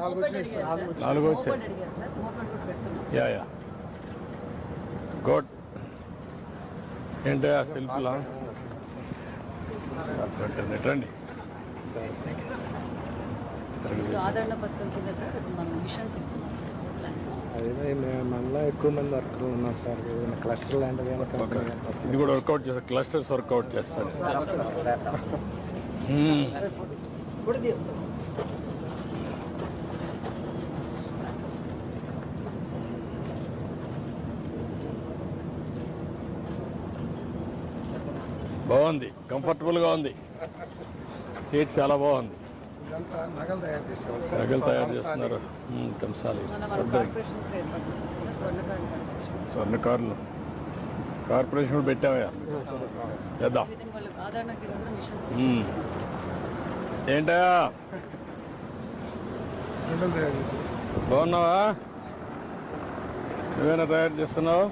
నాలుగు వచ్చాయి మోపెడ్ అడిగారు సార్. మోపెడ్ కూడా పెడుతున్నాం. Yeah yeah. గుడ్ ఏంటి ఆ శిల్పులా రండి, మనలో ఎక్కువ మంది ఉన్నారు సార్. క్లస్టర్ లాంటిది. ఇది కూడా వర్కౌట్ చేస్తారు క్లస్టర్స్ వర్కౌట్ చేస్తారు బాగుంది. కంఫర్టబుల్గా ఉంది. సీట్ చాలా బాగుంది. నగలు తయారు చేస్తున్నారు. కంసాలి స్వర్ణ కార్లు. కార్పొరేషన్ కూడా పెట్టావా? చేద్దాం. ఏంటయా బాగున్నావా? నువ్వేనా తయారు చేస్తున్నావు?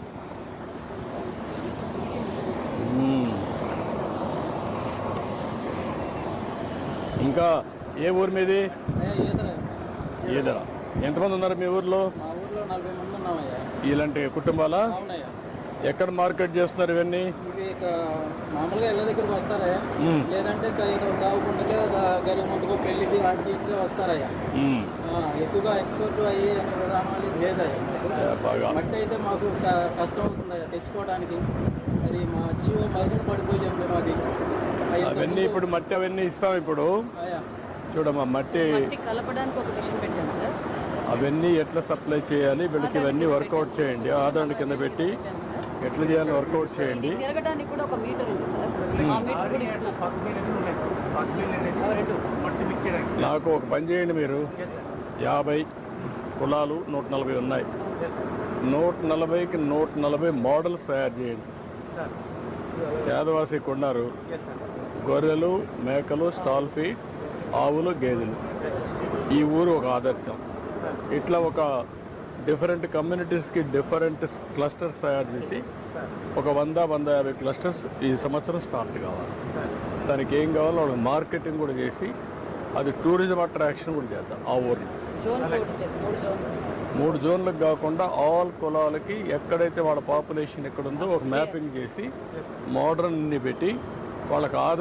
ఇంకా ఏ ఊరు మీది? ఈదరా ఎంతమంది ఉన్నారు మీ ఊర్లో? ఇలాంటి కుటుంబాలా? ఎక్కడ మార్కెట్ చేస్తున్నారు ఇవన్నీ? ఇవి ఇక మామూలుగా ఇళ్ళ దగ్గరికి వస్తారయ్యా. మ్మ్. లేదంటే ఇక ఇక్కడ చావుకుంటే గరి ముందుకు పెళ్ళికి వాటికి వస్తారయ్యా. ఆ, ఎక్కువగా ఎక్స్పోర్ట్ అయ్యి విధానాలు లేదయ్యా. బాగా. మట్టి అయితే మాకు క- కష్టం అవుతుందయ్యా తెచ్చుకోవడానికి. అది మా జీవో మరుగున పడిపోయాం మేము అది ఆ, ఇంతకు అవన్నీ ముందు- ఇప్పుడు మట్టి అవన్నీ ఇస్తాం ఇప్పుడు. అయ్యా. చూడమ్మా మట్టి మట్టి కలపడానికి ఒక మిషన్ పెట్టాం సార్. అవన్నీ ఎట్లా సప్లై చేయాలి వీళ్ళకి ఇవన్నీ వర్కౌట్ చేయండి ఆదరణ కింద పెట్టి. పెట్టాం సార్. ఎట్లా చేయాలి వర్కౌట్ చేయండి. తిరగడానికి కూడా ఒక మీటర్ రెండు. నాకు ఒక పని చేయండి మీరు. యాభై కులాలు నూట నలభై ఉన్నాయి. నూట నలభైకి నూట నలభై మోడల్స్ తయారు చేయండి. యాదవాసి కొన్నారు గొర్రెలు మేకలు స్టాల్ ఫీడ్ ఆవులు గేదెలు. ఈ ఊరు ఒక ఆదర్శం. ఇట్లా ఒక డిఫరెంట్ కమ్యూనిటీస్కి డిఫరెంట్ క్లస్టర్స్ తయారు చేసి ఒక వంద వంద యాభై క్లస్టర్స్ ఈ సంవత్సరం స్టార్ట్ కావాలి. దానికి ఏం కావాలో వాళ్ళకి మార్కెటింగ్ కూడా చేసి అది టూరిజం అట్రాక్షన్ కూడా చేద్దాం ఆ జోన్ మూడు జోన్లకు కాకుండా ఆల్ కులాలకి ఎక్కడైతే వాళ్ళ పాపులేషన్ ఎక్కడుందో ఒక మ్యాపింగ్ చేసి మోడర్న్ని పెట్టి వాళ్ళకి ఆదాయ